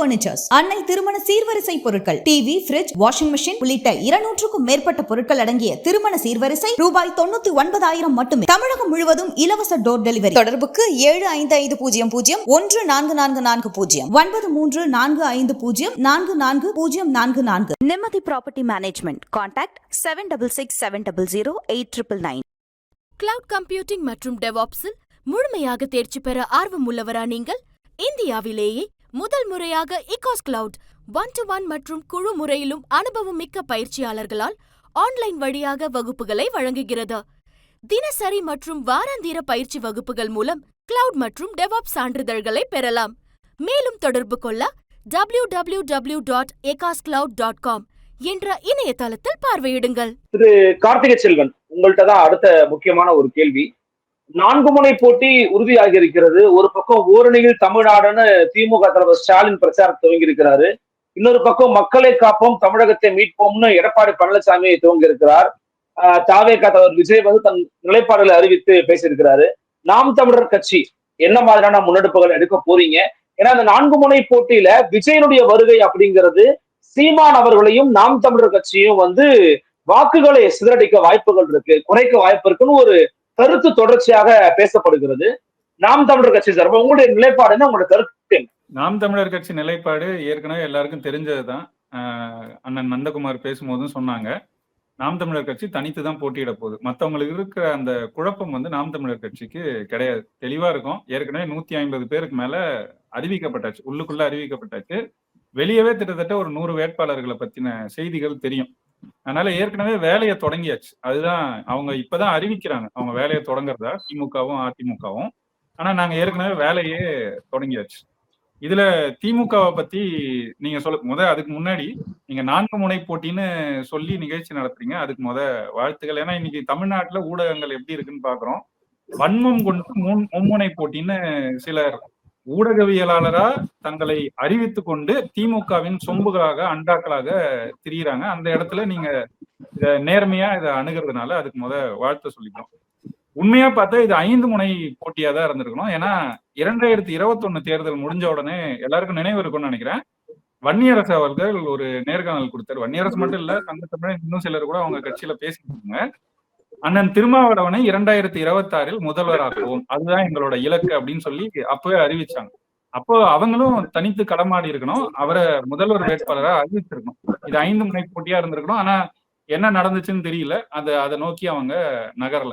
அன்னை பர்னிச்சர்ஸ் அன்னை திருமண சீர்வரிசை பொருட்கள் டிவி ஃபிரிட்ஜ் வாஷிங் மிஷின் உள்ளிட்ட இருநூற்றுக்கும் மேற்பட்ட பொருட்கள் அடங்கிய திருமண சீர்வரிசை ரூபாய் தொண்ணூத்தி ஒன்பதாயிரம் மட்டுமே. தமிழகம் முழுவதும் இலவச டோர் டெலிவரி தொடர்புக்கு ஏழு ஐந்து ஐந்து பூஜ்ஜியம் பூஜ்ஜியம் ஒன்று நான்கு நான்கு நான்கு பூஜ்ஜியம் ஒன்பது மூன்று நான்கு ஐந்து பூஜ்ஜியம் நான்கு நான்கு பூஜ்ஜியம் நான்கு நான்கு. நிம்மதி property management contact seven double six seven double zero eight triple nine cloud computing மற்றும் டெவாப்ஸில் முழுமையாக தேர்ச்சி பெற ஆர்வம் உள்ளவரா நீங்கள்? இந்தியாவிலேயே முதல் முறையாக இகாஸ் கிளவுட் ஒன் டு ஒன் மற்றும் குழு முறையிலும் அனுபவம் மிக்க பயிற்சியாளர்களால் ஆன்லைன் வழியாக வகுப்புகளை வழங்குகிறது. தினசரி மற்றும் வாராந்திர பயிற்சி வகுப்புகள் மூலம் கிளவுட் மற்றும் டெவாப் சான்றிதழ்களை பெறலாம். மேலும் தொடர்பு கொள்ள W W W dot ecas dot com என்ற இணையதளத்தில் பார்வையிடுங்கள். திரு கார்த்திகை செல்வன் உங்கள்கிட்ட தான் அடுத்த முக்கியமான ஒரு கேள்வி. நான்கு முனை போட்டி உறுதியாகி இருக்கிறது ஒரு பக்கம் ஓரணியில் தமிழ்நாடுன்னு திமுக தலைவர் ஸ்டாலின் பிரச்சாரம் துவங்கி இருக்கிறாரு இன்னொரு பக்கம் மக்களை காப்போம் தமிழகத்தை மீட்போம்னு எடப்பாடி பழனிசாமி துவங்கி இருக்கிறார் தாவேகா தலைவர் விஜய் வந்து தன் நிலைப்பாடுகளை அறிவித்து பேசியிருக்கிறாரு. நாம் தமிழர் கட்சி என்ன மாதிரியான முன்னெடுப்புகள் எடுக்க போறீங்க? ஏன்னா அந்த நான்கு முனை போட்டியில விஜயனுடைய வருகை அப்படிங்கிறது சீமான் அவர்களையும் நாம் தமிழர் கட்சியும் வந்து வாக்குகளை சிதறடிக்க வாய்ப்புகள் இருக்கு குறைக்க வாய்ப்பு இருக்குன்னு ஒரு கருத்து தொடர்ச்சியாக பேசப்படுகிறது. நாம் தமிழர் கட்சி சார்பாக உங்களுடைய நிலைப்பாடு என்ன? உங்களுடைய கருத்து என்ன? நாம் தமிழர் கட்சி நிலைப்பாடு ஏற்கனவே எல்லாருக்கும் தெரிஞ்சதுதான். அண்ணன் நந்தகுமார் பேசும்போதும் சொன்னாங்க. நாம் தமிழர் கட்சி தனித்து தான் போட்டியிட போகுது. மற்றவங்களுக்கு இருக்கிற அந்த குழப்பம் வந்து நாம் தமிழர் கட்சிக்கு கிடையாது. தெளிவா இருக்கும். ஏற்கனவே நூத்தி ஐம்பது பேருக்கு மேல அறிவிக்கப்பட்டாச்சு. உள்ளுக்குள்ள அறிவிக்கப்பட்டாச்சு. வெளியவே கிட்டத்தட்ட ஒரு நூறு வேட்பாளர்களை பத்தின செய்திகள் தெரியும். அதனால ஏற்கனவே வேலையை தொடங்கியாச்சு. அதுதான் அவங்க இப்பதான் அறிவிக்கிறாங்க. அவங்க வேலையை தொடங்குறதா? திமுகவும் அதிமுகவும். ஆனா நாங்க ஏற்கனவே வேலையே தொடங்கியாச்சு. இதுல திமுகவை பத்தி நீங்க சொல்ல முத அதுக்கு முன்னாடி நீங்க நான்கு முனை போட்டின்னு சொல்லி நிகழ்ச்சி நடத்துறீங்க. அதுக்கு முத வாழ்த்துக்கள். ஏன்னா இன்னைக்கு தமிழ்நாட்டுல ஊடகங்கள் எப்படி இருக்குன்னு பாக்குறோம். வன்மம் கொண்டு முன் மும்முனை போட்டின்னு சிலர் ஊடகவியலாளரா தங்களை அறிவித்து கொண்டு திமுகவின் சொம்புகளாக அண்டாக்களாக திரியிறாங்க. அந்த இடத்துல நீங்க இத நேர்மையா இதை அணுகிறதுனால அதுக்கு முத வாழ்த்து சொல்லிக்கிறோம். உண்மையா பார்த்தா இது ஐந்து முனை போட்டியா தான் இருந்திருக்கணும். ஏன்னா இரண்டாயிரத்தி இருபத்தொன்னு தேர்தல் முடிஞ்ச உடனே எல்லாருக்கும் நினைவு இருக்கும்னு நினைக்கிறேன். வன்னியரசு அவர்கள் ஒரு நேர்காணல் கொடுத்தாரு. வன்னியரசு மட்டும் இல்ல தங்க தமிழன் இன்னும் சிலர் கூட அவங்க கட்சியில பேசிட்டு அண்ணன் திருமாவளவனை இரண்டாயிரத்தி இருபத்தி ஆறில் முதல்வராக்குவோம். அதுதான் எங்களோட இலக்கு அப்படின்னு சொல்லி அப்பவே அறிவிச்சாங்க. அப்போ அவங்களும் தனித்து களமாடி இருக்கணும். அவரை முதல்வர் வேட்பாளரா அறிவிச்சிருக்கணும். இது ஐந்து முனை போட்டியா இருந்திருக்கணும். ஆனா என்ன நடந்துச்சுன்னு தெரியல. அதை அதை நோக்கி அவங்க நகரல.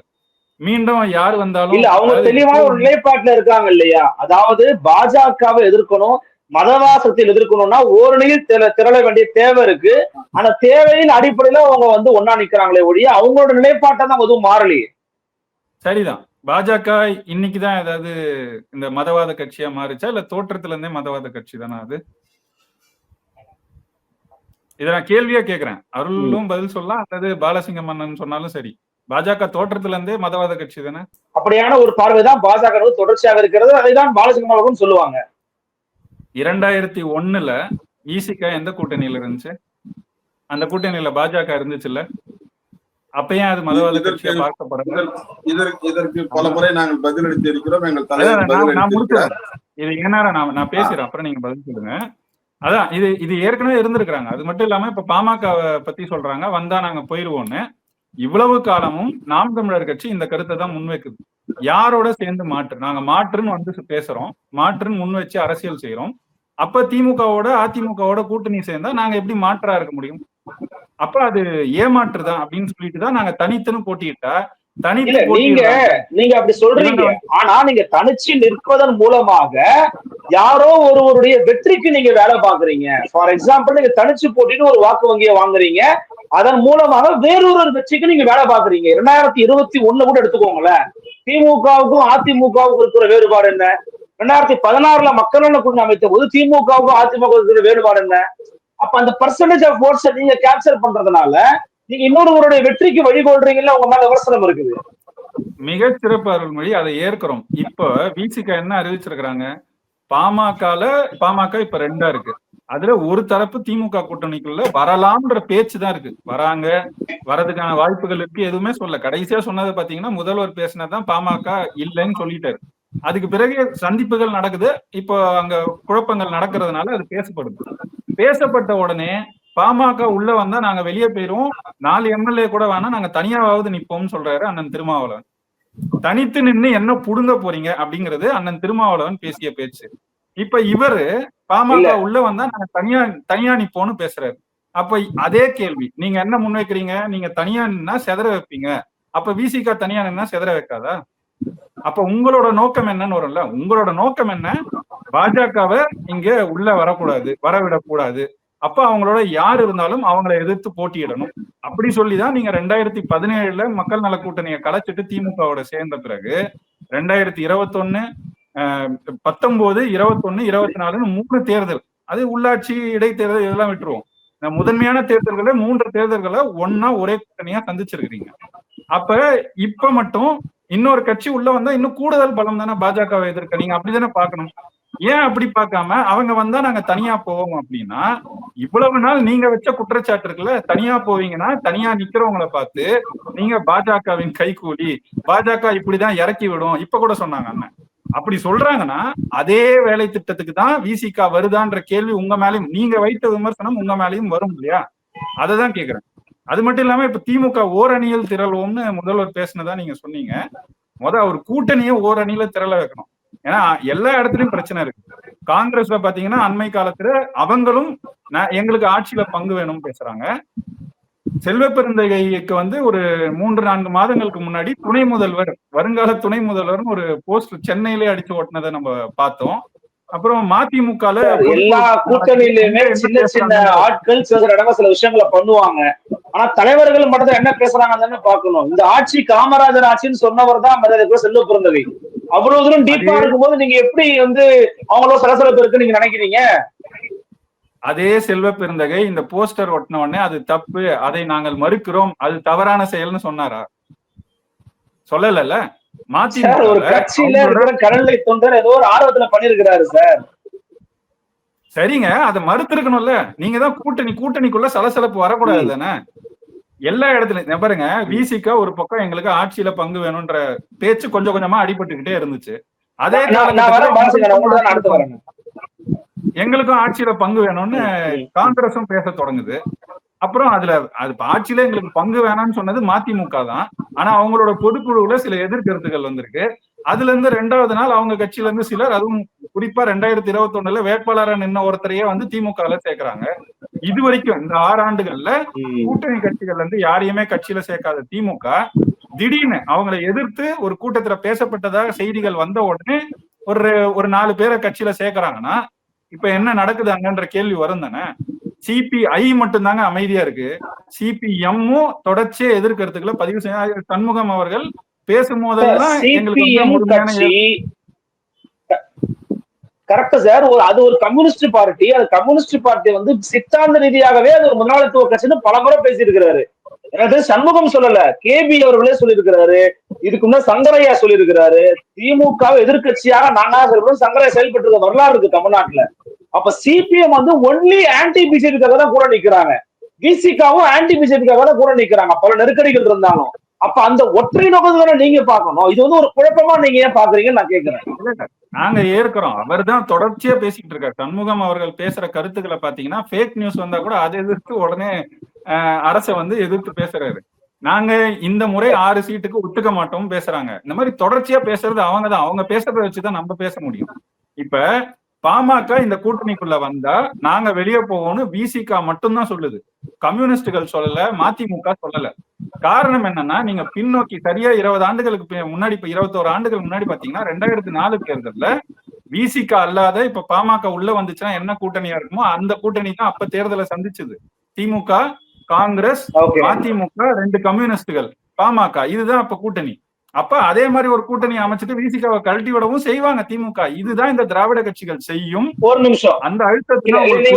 மீண்டும் யார் வந்தாலும் அவங்க தெளிவான ஒரு நிலைப்பாட்டுல இருக்காங்க இல்லையா? அதாவது பாஜகவை எதிர்க்கணும். மதவாசத்தில் எதிர்க்கணும்னா ஓரணியில் திர- திரள வேண்டிய தேவை இருக்கு. ஆனா தேவையின் அடிப்படையில அவங்க வந்து ஒன்னா நிக்கிறாங்களே ஒழிய அவங்களோட நிலைப்பாட்டை தான் எதுவும் மாறலையே. சரிதான். பாஜக இன்னைக்குதான் ஏதாவது இந்த மதவாத கட்சியா மாறுச்சா? இல்ல தோற்றத்துல இருந்தே மதவாத கட்சி தானே அது? இத நான் கேள்வியா கேக்குறேன். அருளும் பதில் சொல்லலாம். அல்லது பாலசிங்க மன்னன் சொன்னாலும் சரி. பாஜக தோற்றத்துல இருந்தே மதவாத கட்சி தானே? அப்படியான ஒரு பார்வைதான் பாஜக வது தொடர்ச்சியாக இருக்கிறது. அதைதான் பாலசிங்கமாவும் சொல்லுவாங்க. இரண்டாயிரத்தி ஒண்ணுல ஈசிகா எந்த கூட்டணியில இருந்துச்சு? அந்த கூட்டணியில பாஜக இருந்துச்சுல்ல? அப்ப ஏன் அது மதவாத கட்சியா பார்க்கப்படல. இதற்கு இதற்கு பல முறை நாங்கள் பதிலளித்து இருக்கிறோம் எங்கள் அதான் தலைவர் நான் இது ஏன்னா நான் நான் பேசுறேன் அப்புறம் நீங்க பதில் சொல்லுங்க. அதான் இது இது ஏற்கனவே இருந்திருக்கிறாங்க. அது மட்டும் இல்லாம இப்ப பாமக பத்தி சொல்றாங்க. வந்தா நாங்க போயிருவோம்னு. இவ்வளவு காலமும் நாம் தமிழர் கட்சி இந்த கருத்தை தான் முன்வைக்குது. யாரோட சேர்ந்து மாற்று நாங்க மாற்றுன்னு வந்து பேசுறோம். மாற்றுன்னு முன் வச்சு அரசியல் செய்யறோம் அப்ப திமுகவோட அதிமுகவோட கூட்டணி சேர்ந்தா நாங்க எப்படி மாற்றா இருக்க முடியும்? அப்ப அது ஏமாற்று தான் அப்படின்னு சொல்லிட்டு தான் நாங்க தனித்துன்னு போட்டியிட்டா தனித்து நீங்க. நீங்க அப்படி சொல்றீங்க. ஆனா நீங்க தனிச்சு நிற்பதன் மூலமாக யாரோ ஒருவருடைய வெற்றிக்கு நீங்க வேலை பாக்குறீங்க ஃபார் எக்ஸாம்பிள் நீங்க தனிச்சு போட்டிட்டு ஒரு வாக்கு வங்கியை வாங்குறீங்க. அதன் மூலமாக வேறொரு வெற்றிக்கு நீங்க வேலை பாக்குறீங்க இரண்டாயிரத்தி இருபத்தி ஒண்ணு கூட எடுத்துக்கோங்களேன். திமுகவுக்கும் அதிமுகவுக்கும் இருக்கிற வேறுபாடு என்ன? ரெண்டாயிரத்தி பதினாறுல மக்கள் நல குழு அமைத்த போது திமுகவுக்கும் அதிமுக வேறுபாடு என்ன? அப்ப அந்த பர்சன்டேஜ் ஆஃப் ஓட்ஸ் நீங்க கேப்சர் பண்றதுனால நீங்க இன்னொருவருடைய வெற்றிக்கு வழிகொள்றீங்கல்ல உங்க மேல விமர்சனம் இருக்குது. மிக சிறப்பு அருள்மொழி அதை ஏற்கிறோம். இப்ப விசிக என்ன அறிவிச்சிருக்கிறாங்க? பாமகல பாமக இப்ப ரெண்டா இருக்கு. அதுல ஒரு தரப்பு திமுக கூட்டணிக்குள்ள வரலாம்ன்ற பேச்சு தான் இருக்கு. வராங்க வரதுக்கான வாய்ப்புகள் இருக்கு எதுவுமே சொல்ல கடைசியா சொன்னதை பாத்தீங்கன்னா முதல்வர் பேசினதான் பாமக இல்லைன்னு சொல்லிட்டாரு. அதுக்கு பிறகு சந்திப்புகள் நடக்குது. இப்போ அங்க குழப்பங்கள் நடக்கிறதுனால அது பேசப்படுது. பேசப்பட்ட உடனே பாமக உள்ள வந்தா நாங்க வெளியே போயிருவோம். நாலு எம்எல்ஏ கூட வேணா நாங்க தனியாவது நிப்போம்னு சொல்றாரு அண்ணன் திருமாவளவன். தனித்து நின்னு என்ன புடுங்க போறீங்க அப்படிங்கிறது அண்ணன் திருமாவளவன் பேசிய பேச்சு. இப்ப இவரு பாமக உள்ள வந்தா நாங்க தனியா தனியா நிப்போம்னு பேசுறாரு. அப்ப அதே கேள்வி நீங்க என்ன முன்வைக்கிறீங்க? நீங்க தனியா நின்னா செதற வைப்பீங்க. அப்ப விசிகா தனியா நின்னா செதற வைக்காதா? அப்ப உங்களோட நோக்கம் என்னன்னு வரும்ல? உங்களோட நோக்கம் என்ன? பாஜகவை இங்க உள்ள வரக்கூடாது வரவிடக்கூடாது. அப்ப அவங்களோட யார் இருந்தாலும் அவங்கள எதிர்த்து போட்டியிடணும். அப்படி சொல்லிதான் நீங்க ரெண்டாயிரத்தி பதினேழுல மக்கள் நல கூட்டணியை கலைச்சிட்டு திமுகவோட சேர்ந்த பிறகு ரெண்டாயிரத்தி இருபத்தொன்னு பத்தொன்பது இருபத்தொன்னு இருபத்தி நாலுன்னு மூணு தேர்தல். அது உள்ளாட்சி இடைத்தேர்தல் இதெல்லாம் விட்டுருவோம். இந்த முதன்மையான தேர்தல்களை மூன்று தேர்தல்களை ஒன்னா ஒரே கூட்டணியா சந்திச்சிருக்கிறீங்க. அப்ப இப்ப மட்டும் இன்னொரு கட்சி உள்ள வந்தா இன்னும் கூடுதல் பலம் தானே பாஜகவை எதிர்க்க? நீங்க அப்படிதானே பாக்கணும் ஏன் அப்படி பார்க்காம அவங்க வந்தா நாங்க தனியா போவோம் அப்படின்னா இவ்வளவு நாள் நீங்க வச்ச குற்றச்சாட்டு இருக்குல்ல தனியா போவீங்கன்னா தனியா நிக்கிறவங்களை பார்த்து நீங்க பாஜகவின் கைகூலி பாஜக இப்படிதான் இறக்கி விடும். இப்ப கூட சொன்னாங்க அண்ணன். அப்படி சொல்றாங்கன்னா அதே வேலை திட்டத்துக்கு தான் விசிகா வருதான்ற கேள்வி உங்க மேலயும் நீங்க வைத்த விமர்சனம் உங்க மேலயும் வரும் இல்லையா? அதைதான் கேக்குறேன். அது மட்டும் இல்லாம இப்ப திமுக ஓரணியில் திரள்வோம்னு முதல்வர் பேசினதா நீங்க சொன்னீங்க. முத அவர் கூட்டணியை ஓரணியில திரள வைக்கணும். ஏன்னா எல்லா இடத்துலயும் பிரச்சனை இருக்கு. காங்கிரஸ்ல பாத்தீங்கன்னா அண்மை காலத்துல அவங்களும் எங்களுக்கு ஆட்சியில பங்கு வேணும்னு பேசுறாங்க. செல்வ பெருந்தகைக்கு வந்து ஒரு மூன்று நான்கு மாதங்களுக்கு முன்னாடி துணை முதல்வர் வருங்கால துணை முதல்வர்னு ஒரு போஸ்ட் சென்னையிலே அடிச்சு ஓட்டினதை நம்ம பார்த்தோம். அப்புறம் மதிமுகல எல்லா கூட்டணியிலுமே சின்ன சின்ன ஆட்கள் சில இடங்கள் சில விஷயங்களை பண்ணுவாங்க. ஆனா தலைவர்கள் மட்டும் என்ன பேசுறாங்கன்னு பாக்கணும் இந்த ஆட்சி காமராஜர் ஆட்சின்னு சொன்னவர் தான் மரியாதை செல்வ பிறந்தவை. அவ்வளவு தூரம் டீப்பா இருக்கும்போது நீங்க எப்படி வந்து அவங்களோட சலசலப்பு இருக்குன்னு நீங்க நினைக்கிறீங்க? அதே செல்வ பெருந்தகை இந்த போஸ்டர் ஒட்டின உடனே அது தப்பு அதை நாங்கள் மறுக்கிறோம் அது தவறான செயல்னு சொன்னாரா? சொல்லல சார் ஒரு கட்சியில இருக்கிற கடலை தொண்டர் ஏதோ ஒரு ஆர்வத்துல பண்ணிருக்கிறாரு சார். சரிங்க அதை மறுத்திருக்கணும்ல. நீங்க தான் கூட்டணி கூட்டணிக்குள்ள சலசலப்பு வரக்கூடாது தானே? எல்லா இடத்துலயும் பாருங்க விசிக ஒரு பக்கம் எங்களுக்கு ஆட்சியில பங்கு வேணும்ன்ற பேச்சு கொஞ்சம் கொஞ்சமா அடிபட்டுக்கிட்டே இருந்துச்சு. அதே எங்களுக்கும் ஆட்சியில பங்கு வேணும்னு காங்கிரஸும் பேச தொடங்குது. அப்புறம் அதுல அது ஆட்சியில எங்களுக்கு பங்கு வேணாம்னு சொன்னது மதிமுக தான். ஆனா அவங்களோட பொதுக்குழுவுல சில எதிர்கருத்துகள் வந்திருக்கு. அதுல இருந்து ரெண்டாவது நாள் அவங்க கட்சியில இருந்து சிலர் அதுவும் குறிப்பா ரெண்டாயிரத்தி இருபத்தி ஒண்ணுல வேட்பாளரா நின்ன ஒருத்தரையே வந்து திமுகல சேர்க்கறாங்க. இது வரைக்கும் இந்த ஆறு ஆண்டுகள்ல கூட்டணி கட்சிகள்ல இருந்து யாரையுமே கட்சியில சேர்க்காத திமுக திடீர்னு அவங்களை எதிர்த்து ஒரு கூட்டத்துல பேசப்பட்டதாக செய்திகள் வந்த உடனே ஒரு ஒரு நாலு பேரை கட்சியில சேர்க்கறாங்கன்னா இப்ப என்ன நடக்குது அங்கன்ற கேள்வி வரும் தானே. சிபிஐ மட்டும்தாங்க அமைதியா இருக்கு. சிபிஎம்மும் தொடர்ச்சியா எதிர்கருத்துக்களை பதிவு செய்ய சண்முகம் அவர்கள் பேசும்போதெல்லாம் எங்களுக்கு வந்து சிபிஎம் முழுமையான கட்சி கரெக்டா சார் ஒரு அது ஒரு கம்யூனிஸ்ட் பார்ட்டி அது கம்யூனிஸ்ட் பார்ட்டி வந்து சித்தாந்த ரீதியாகவே அது ஒரு முதலாளித்துவ கட்சின்னு பல முறை பேசியிருக்கிறாரு. எனக்கு சண்முகம் சொல்லல. கேபி அவர்களே சொல்லியிருக்கிறாரு. இதுக்கு முன்னாடி சங்கரையா சொல்லியிருக்கிறாரு. திமுக எதிர்க்கட்சியாக நானாக இருக்கிறோம். சங்கரையா செயல்பட்டு இருக்க வரலாறு இருக்கு தமிழ்நாட்டுல. அப்ப சிபிஎம் வந்து ஒன்லி ஆன்டி பிஜேபிக்காக தான் கூட நிக்கிறாங்க. பிசிக்காவும் ஆன்டி பிஜேபிக்காக தான் கூட நிக்கிறாங்க. பல நெருக்கடிகள் இருந்தாலும். அப்ப அந்த ஒற்றை நோக்கத்தை நீங்க பாக்கணும் இது வந்து ஒரு குழப்பமா நீங்க ஏன் பாக்குறீங்கன்னு நான் கேக்குறேன். நாங்க ஏற்கிறோம். அவர் தான் தொடர்ச்சியா பேசிக்கிட்டு இருக்காரு. சண்முகம் அவர்கள் பேசுற கருத்துக்களை பாத்தீங்கன்னா ஃபேக் நியூஸ் வந்தா கூட அதை எதிர்த்து உடனே அஹ், அரசை வந்து எதிர்த்து பேசுறாரு. நாங்க இந்த முறை ஆறு சீட்டுக்கு ஒத்துக்க மாட்டோம் பேசுறாங்க. இந்த மாதிரி தொடர்ச்சியா பேசுறது அவங்க தான் அவங்க பேசுறத வச்சுதான் நம்ம பேச முடியும். இப்ப பாமக இந்த கூட்டணிக்குள்ள வந்தா நாங்க வெளியே போவோம்னு விசிகா மட்டும்தான் சொல்லுது. கம்யூனிஸ்டுகள் சொல்லல மதிமுக சொல்லல. காரணம் என்னன்னா நீங்க பின்னோக்கி சரியா இருபது ஆண்டுகளுக்கு முன்னாடி இப்ப இருபத்தோரு ஆண்டுகள் முன்னாடி பாத்தீங்கன்னா ரெண்டாயிரத்தி நாலு தேர்தல்ல விசிக அல்லாத இப்ப பாமக உள்ள வந்துச்சுன்னா என்ன கூட்டணியா இருக்குமோ அந்த கூட்டணி தான் அப்ப தேர்தலை சந்திச்சது. திமுக காங்கிரஸ் மதிமுக ரெண்டு கம்யூனிஸ்டுகள் பாமக. இதுதான் அப்ப கூட்டணி. அப்ப அதே மாதிரி ஒரு கூட்டணி அமைச்சிட்டு விசிகாவை கழட்டி விடவும் செய்வாங்க திமுக. இதுதான் இந்த திராவிட கட்சிகள் செய்யும். ஒரு நிமிஷம். அந்த அழுத்தத்தை இல்ல, அவங்க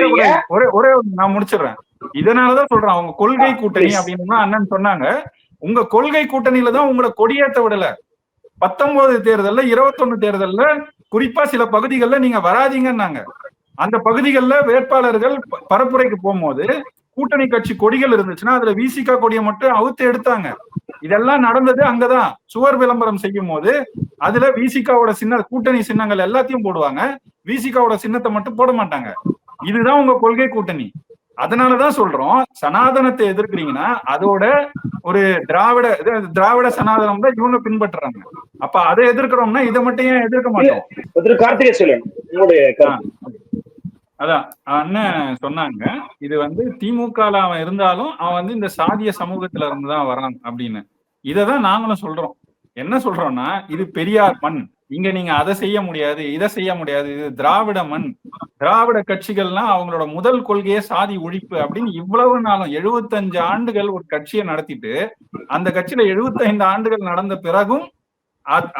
நீங்க ஒரு ஒரு நான் முடிச்சிடுறேன். இதனாலதான் சொல்றேன் அவங்க கொள்கை கூட்டணி. அப்படின்னு அண்ணன் சொன்னாங்க. உங்க கொள்கை கூட்டணியில தான் உங்களை கொடியேத்த விடல. பத்தொன்பது தேர்தல்ல இருபத்தொன்னு தேர்தல்ல குறிப்பா சில பகுதிகளில் நீங்க வராதீங்கன்னாங்க. அந்த பகுதிகளில் வேட்பாளர்கள் பரப்புரைக்கு போகும்போது கூட்டணி கட்சி கொடிகள் இருந்துச்சுன்னா அதுல விசிகா கொடியை மட்டும் அவுத்து எடுத்தாங்க. இதெல்லாம் நடந்தது அங்கதான். சுவர் விளம்பரம் செய்யும் போது அதுல விசிகாவோட சின்ன கூட்டணி சின்னங்கள் எல்லாத்தையும் போடுவாங்க. விசிகாவோட சின்னத்தை மட்டும் போட மாட்டாங்க. இதுதான் உங்க கொள்கை கூட்டணி. அதனாலதான் சொல்றோம் சனாதனத்தை எதிர்க்கிறீங்கன்னா அதோட ஒரு திராவிட திராவிட சனாதனம் தான் இவங்க பின்பற்றுறாங்க. அப்ப அதை எதிர்க்கிறோம்னா இதை மட்டும் ஏன் எதிர்க்க மாட்டோம்? கார்த்திகை கருத்து. அதான் அண்ணன் சொன்னாங்க இது வந்து திமுக அவன் இருந்தாலும் அவன் வந்து இந்த சாதிய சமூகத்துல இருந்து தான் வரான் அப்படின்னு. இததான் நாங்களும் சொல்றோம். என்ன சொல்றோம்னா இது பெரியார் மண். இங்க நீங்க அதை செய்ய முடியாது இதை செய்ய முடியாது இது திராவிட மண். திராவிட கட்சிகள்லாம் அவங்களோட முதல் கொள்கையே சாதி ஒழிப்பு அப்படின்னு இவ்வளவு நாளும் எழுபத்தஞ்சு ஆண்டுகள் ஒரு கட்சியை நடத்திட்டு அந்த கட்சியில 75 ஆண்டுகள் நடந்த பிறகும்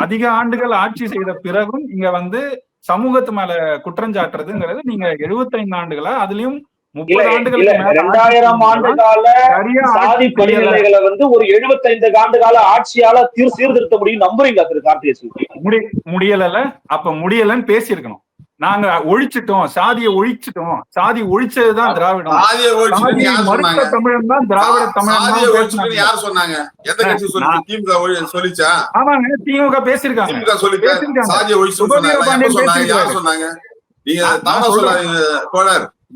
அதிக ஆண்டுகள் ஆட்சி செய்த பிறகும் இங்க வந்து சமூகத்து மேல குற்றஞ்சாட்டுறதுங்கிறது நீங்க 75 ஆண்டுகளா அதுலயும் முப்பது மேல ரெண்டாயிரம் ஆண்டு கால சாதி. படிநிலைகளை வந்து ஒரு 75 ஆண்டு கால ஆட்சியால தீர் சீர்திருத்த முடியும் நம்புறீங்களா திரு முடியல அப்ப முடியலன்னு பேசியிருக்கணும். நாங்க ஒழிச்சிட்டோம் சாதியை ஒழிச்சிட்டோம். சாதி ஒழிச்சதுதான் திராவிடம். மறுத்த சொன்னாங்க? தமிழன் தான் திராவிட தமிழன் தான். யார் சொன்னாங்க? எந்த கட்சி சொல்லி திமுக சொல்லிச்சா? ஆமாங்க திமுக பேசியிருக்காங்க. திமுக ஒழிச்சு சுபவீர சொன்னாங்க. நீங்க சொல்றேன். சொல்லாதீங்க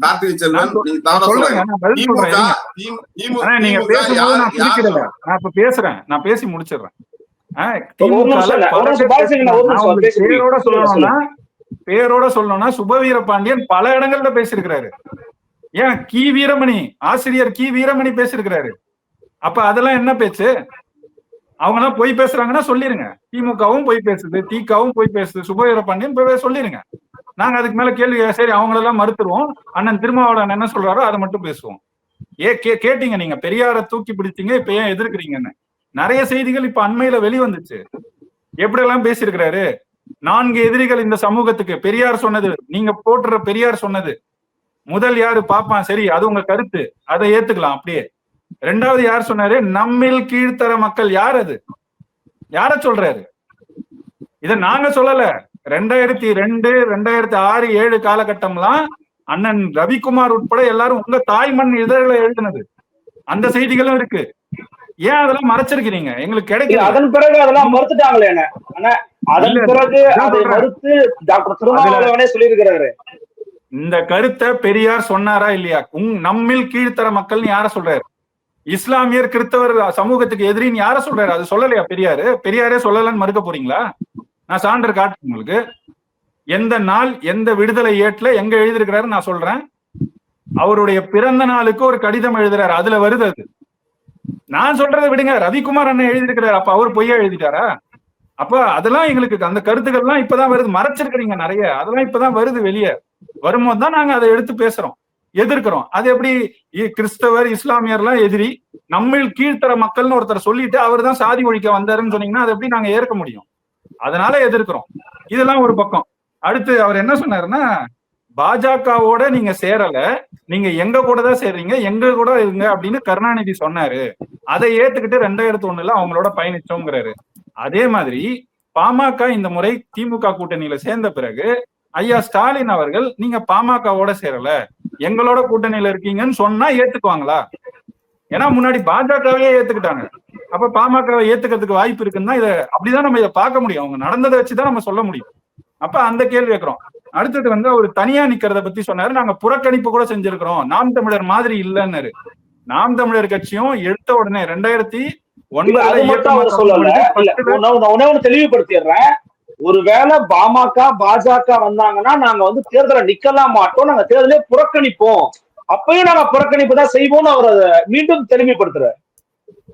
கார்த்திகை செல்வன் நீங்க தவறா சொல்லுங்க நீங்க பேசும்போது யார் நான் நான் இப்ப பேசுறேன். நான் பேசி முடிச்சிடுறேன். திமுக பேரோட சொல்லணும்னா சுபவீர பாண்டியன் பல இடங்கள்ல பேசியிருக்கிறாரு. ஏன்? கி. வீரமணி ஆசிரியர் கி. வீரமணி பேசியிருக்கிறாரு. அப்ப அதெல்லாம் என்ன பேச்சு? அவங்க எல்லாம் பொய் பேசுறாங்கன்னா சொல்லிருங்க. திமுகவும் பொய் பேசுது திகவும் பொய் பேசுது சுபவீர பாண்டியன் போய் சொல்லிருங்க. நாங்க அதுக்கு மேல கேள்வி சரி அவங்களெல்லாம் மறுத்துருவோம். அண்ணன் திருமாவளவன் என்ன சொல்றாரோ அதை மட்டும் பேசுவோம். ஏ கே கேட்டீங்க நீங்க பெரியார தூக்கி பிடிச்சீங்க இப்ப ஏன் எதிர்க்கிறீங்கன்னு. நிறைய செய்திகள் இப்ப அண்மையில வெளிவந்துச்சு. எப்படி எல்லாம் பேசியிருக்கிறாரு? நான்கு எதிரிகள் இந்த சமூகத்துக்கு பெரியார் சொன்னது நீங்க போட்டுற பெரியார் சொன்னது. முதல் யாரு? பாப்பான் சரி அது உங்க கருத்து. அதை ஏத்துக்கலாம் அப்படியே. ரெண்டாவது யார் சொன்னாரு? நம்மில் கீழ்த்தர மக்கள். யார் அது? யார சொல்றாரு? இத நாங்க சொல்லல. ரெண்டாயிரத்தி ரெண்டு ரெண்டாயிரத்தி ஆறு ஏழு காலகட்டம்லாம் அண்ணன் ரவிக்குமார் உட்பட எல்லாரும் உங்க தாய்மண் இதழ்களை எழுதினது. அந்த செய்திகளும் இருக்கு. ஏன் அதெல்லாம் மறைச்சிருக்கிறீங்க? எங்களுக்கு கிடைக்கல. அதன் பிறகு அதெல்லாம் மறுத்துட்டாங்களே ஆனா அதன் பிறகு அதை. மறுத்து டாக்டர் திருமாவளவனே சொல்லியிருக்கிறாரு. இந்த கருத்தை பெரியார் சொன்னாரா இல்லையா? உங் நம்மில் கீழ்த்தர மக்கள்னு யார சொல்றாரு? இஸ்லாமியர் கிறிஸ்தவர் சமூகத்துக்கு எதிரின்னு யார சொல்றாரு? அது சொல்லலையா பெரியாரு? பெரியாரே சொல்லலன்னு மறுக்க போறீங்களா? நான் சான்று காட்டுறேன் உங்களுக்கு. எந்த நாள் எந்த விடுதலை ஏட்ல எங்க எழுதியிருக்கிறாரு நான் சொல்றேன். அவருடைய பிறந்த நாளுக்கு ஒரு கடிதம் எழுதுறாரு. அதுல வருது அது. நான் சொல்றதை விடுங்க. ரவிக்குமார் அண்ணன் எழுதியிருக்கிறாரு. அப்ப அவர் பொய்யா எழுதிட்டாரா? அப்ப அதெல்லாம் எங்களுக்கு அந்த கருத்துக்கள்லாம் இப்பதான் வருது. மறைச்சிருக்கிறீங்க நிறைய. அதெல்லாம் இப்பதான் வருது வெளியே. வரும்போது தான் நாங்க அதை எடுத்து பேசுறோம். எதிர்க்கிறோம். அது எப்படி? இ- கிறிஸ்தவர் இஸ்லாமியர்லாம் எதிரி நம்மில் கீழ்த்தர மக்கள்னு ஒருத்தர் சொல்லிட்டு அவர் தான் சாதி ஒழிக்க வந்தாருன்னு சொன்னீங்கன்னா அதை எப்படி நாங்க ஏற்க முடியும்? அதனால எதிர்க்கிறோம். இதெல்லாம் ஒரு பக்கம். அடுத்து அவர் என்ன சொன்னாருன்னா பாஜகவோட நீங்க சேரல. நீங்க எங்க கூட தான் சேர்றீங்க. எங்க கூட இருங்க அப்படின்னு கருணாநிதி சொன்னாரு. அதை ஏத்துக்கிட்டு ரெண்டாயிரத்தி ஒண்ணுல அவங்களோட பயணிச்சோங்கிறாரு. அதே மாதிரி பாமக இந்த முறை திமுக கூட்டணியில சேர்ந்த பிறகு ஐயா ஸ்டாலின் அவர்கள் நீங்க பாமகவோட சேரல. எங்களோட கூட்டணியில இருக்கீங்கன்னு சொன்னா ஏத்துக்குவாங்களா? ஏன்னா முன்னாடி பாஜகவே ஏத்துக்கிட்டாங்க. அப்ப பாமகவை ஏத்துக்கிறதுக்கு வாய்ப்பு இருக்குன்னா இதை அப்படிதான் நம்ம இதை பார்க்க முடியும். அவங்க நடந்ததை வச்சுதான் நம்ம சொல்ல முடியும். அப்ப அந்த கேள்வி கேட்கிறோம். அடுத்தது வந்து அவர் தனியா நிக்கிறத பத்தி சொன்னாரு. நாங்க புறக்கணிப்பு கூட செஞ்சிருக்கிறோம். நாம் தமிழர் மாதிரி இல்லைன்னாரு. நாம் தமிழர் கட்சியும் எடுத்த உடனே ரெண்டாயிரத்தி ஒன்பதுல தெளிவுபடுத்திடுறேன். ஒருவேளை பாமக பாஜக வந்தாங்கன்னா நாங்க வந்து தேர்தலை நிக்கலாம் மாட்டோம். நாங்க தேர்தலே புறக்கணிப்போம். அப்பயும் நாங்க புறக்கணிப்பு தான் செய்வோம்னு அவர் மீண்டும் தெளிவுபடுத்துறாரு.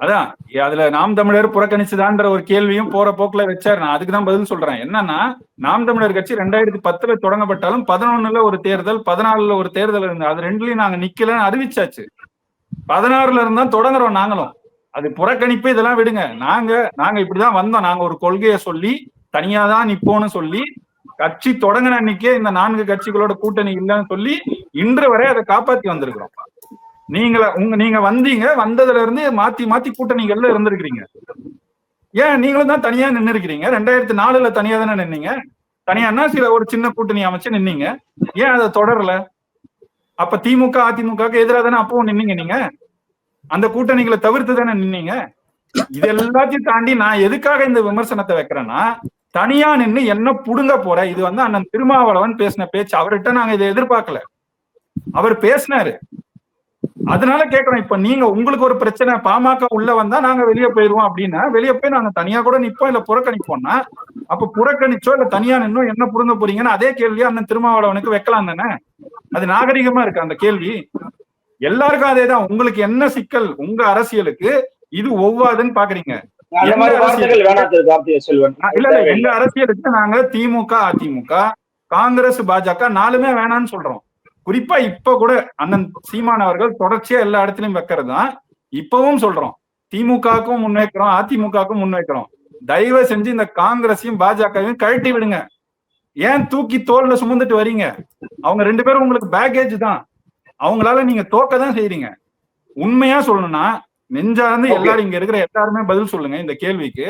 அதான் அதுல நாம் தமிழர் புறக்கணிச்சுதான்ற ஒரு கேள்வியும் போற போக்குல வச்சாரு. நான் அதுக்கு தான் பதில் சொல்றேன். என்னன்னா நாம் தமிழர் கட்சி ரெண்டாயிரத்தி பத்துல தொடங்கப்பட்டாலும் பதினொன்னுல ஒரு தேர்தல் பதினாலுல ஒரு தேர்தல் இருந்து அது ரெண்டுலயும் நாங்க நிக்கலன்னு அறிவிச்சாச்சு. பதினாறுல இருந்தா தொடங்குறோம் நாங்களும். அது புறக்கணிப்பு இதெல்லாம் விடுங்க. நாங்க நாங்க இப்படிதான் வந்தோம். நாங்க ஒரு கொள்கையை சொல்லி தனியா தான் நிப்போம்னு சொல்லி கட்சி தொடங்கின அன்னைக்கே இந்த நான்கு கட்சிகளோட கூட்டணி இல்லைன்னு சொல்லி இன்று வரை அதை காப்பாத்தி வந்திருக்கிறோம். நீங்கள உங்க நீங்க வந்தீங்க. வந்ததுல இருந்து மாத்தி மாத்தி கூட்டணிகள்ல இருந்திருக்கிறீங்க. ஏன்? நீங்களும் தான் தனியா நின்னு இருக்கிறீங்க ரெண்டாயிரத்தி நாலுல தனியா தானே நின்னீங்க. தனியானா சில ஒரு சின்ன கூட்டணி அமைச்சு நின்னீங்க. ஏன் அதை தொடரல? அப்ப திமுக அதிமுகவுக்கு எதிராக தானே அப்பவும் நின்னீங்க நீங்க? அந்த கூட்டணிகளை தவிர்த்து தானே நின்னீங்க? இது எல்லாத்தையும் தாண்டி நான் எதுக்காக இந்த விமர்சனத்தை வைக்கிறேன்னா தனியா நின்னு என்ன புடுங்க போற? இது வந்து அண்ணன் திருமாவளவன் பேசின பேச்சு. அவர்கிட்ட நாங்க இதை எதிர்பார்க்கல. அவர் பேசினாரு. அதனால கேக்குறோம் இப்ப நீங்க உங்களுக்கு ஒரு பிரச்சனை பாமக உள்ள வந்தா நாங்க வெளியே போயிருவோம் அப்படின்னா வெளியே போய் நாங்க தனியா கூட நிப்போம் இல்ல புறக்கணிப்போம்னா அப்ப புறக்கணிச்சோ இல்ல தனியா நின்னோ என்ன புடுங்க போறீங்கன்னு அதே கேள்வியா அண்ணன் திருமாவளவனுக்கு வைக்கலாம் தானே? அது நாகரிகமா இருக்கு அந்த கேள்வி. எல்லாருக்கும் அதேதான். உங்களுக்கு என்ன சிக்கல்? உங்க அரசியலுக்கு இது ஒவ்வாதுன்னு பாக்குறீங்க. இல்ல இல்ல. எங்க அரசியலுக்கு நாங்க திமுக அதிமுக காங்கிரஸ் பாஜக நாலுமே வேணாம்னு சொல்றோம். குறிப்பா இப்ப கூட அண்ணன் சீமான் அவர்கள் தொடர்ச்சியா எல்லா இடத்துலயும் வைக்கிறது தான் இப்பவும் சொல்றோம். திமுகவுக்கும் முன்வைக்கிறோம் அதிமுகவுக்கும் முன்வைக்கிறோம். தயவு செஞ்சு இந்த காங்கிரஸையும் பாஜகவையும் கழட்டி விடுங்க. ஏன் தூக்கி தோல்ல சுமந்துட்டு வரீங்க? அவங்க ரெண்டு பேரும் உங்களுக்கு பேக்கேஜ் தான். அவங்களால நீங்க தோக்க தான் செய்றீங்க. உண்மையா சொல்லணும்னா நெஞ்சார்ந்து. எல்லாரும் இங்க இருக்கிற எல்லாருமே பதில் சொல்லுங்க இந்த கேள்விக்கு.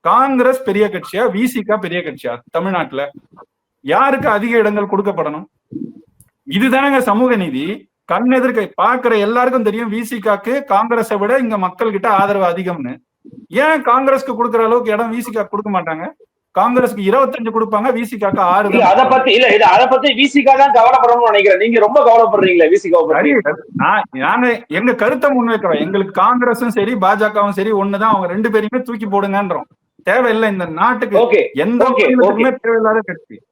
காங்கிரஸ் பெரிய கட்சியா விசிகா பெரிய கட்சியா தமிழ்நாட்டுல? யாருக்கு அதிக இடங்கள் கொடுக்கப்படணும்? இதுதானங்க சமூக நீதி. கண் எதிர்க்க பாக்குற எல்லாருக்கும் தெரியும் விசிகாக்கு காங்கிரஸை விட இங்க மக்கள் கிட்ட ஆதரவு அதிகம்னு. ஏன் காங்கிரஸ்க்கு கொடுக்குற அளவுக்கு இடம் விசிகா கொடுக்க மாட்டாங்க? காங்கிரஸ்க்கு இருபத்தஞ்சு கொடுப்பாங்க விசிகாக்கு ஆறு அத பத்தி இல்ல இது அத பத்தி விசிகா தான் கவலைப்படணும்னு நினைக்கிறேன். நீங்க ரொம்ப கவலைப்படுறீங்களே சரி, நான் நாங்க எங்க கருத்தை முன்வைக்கிறோம் எங்களுக்கு காங்கிரஸும் சரி பாஜகவும் சரி ஒண்ணுதான் அவங்க ரெண்டு பேரையுமே தூக்கி போடுங்கன்றோம். தேவையில்லை இந்த நாட்டுக்கு எந்த தேவையில்லாத கட்சி.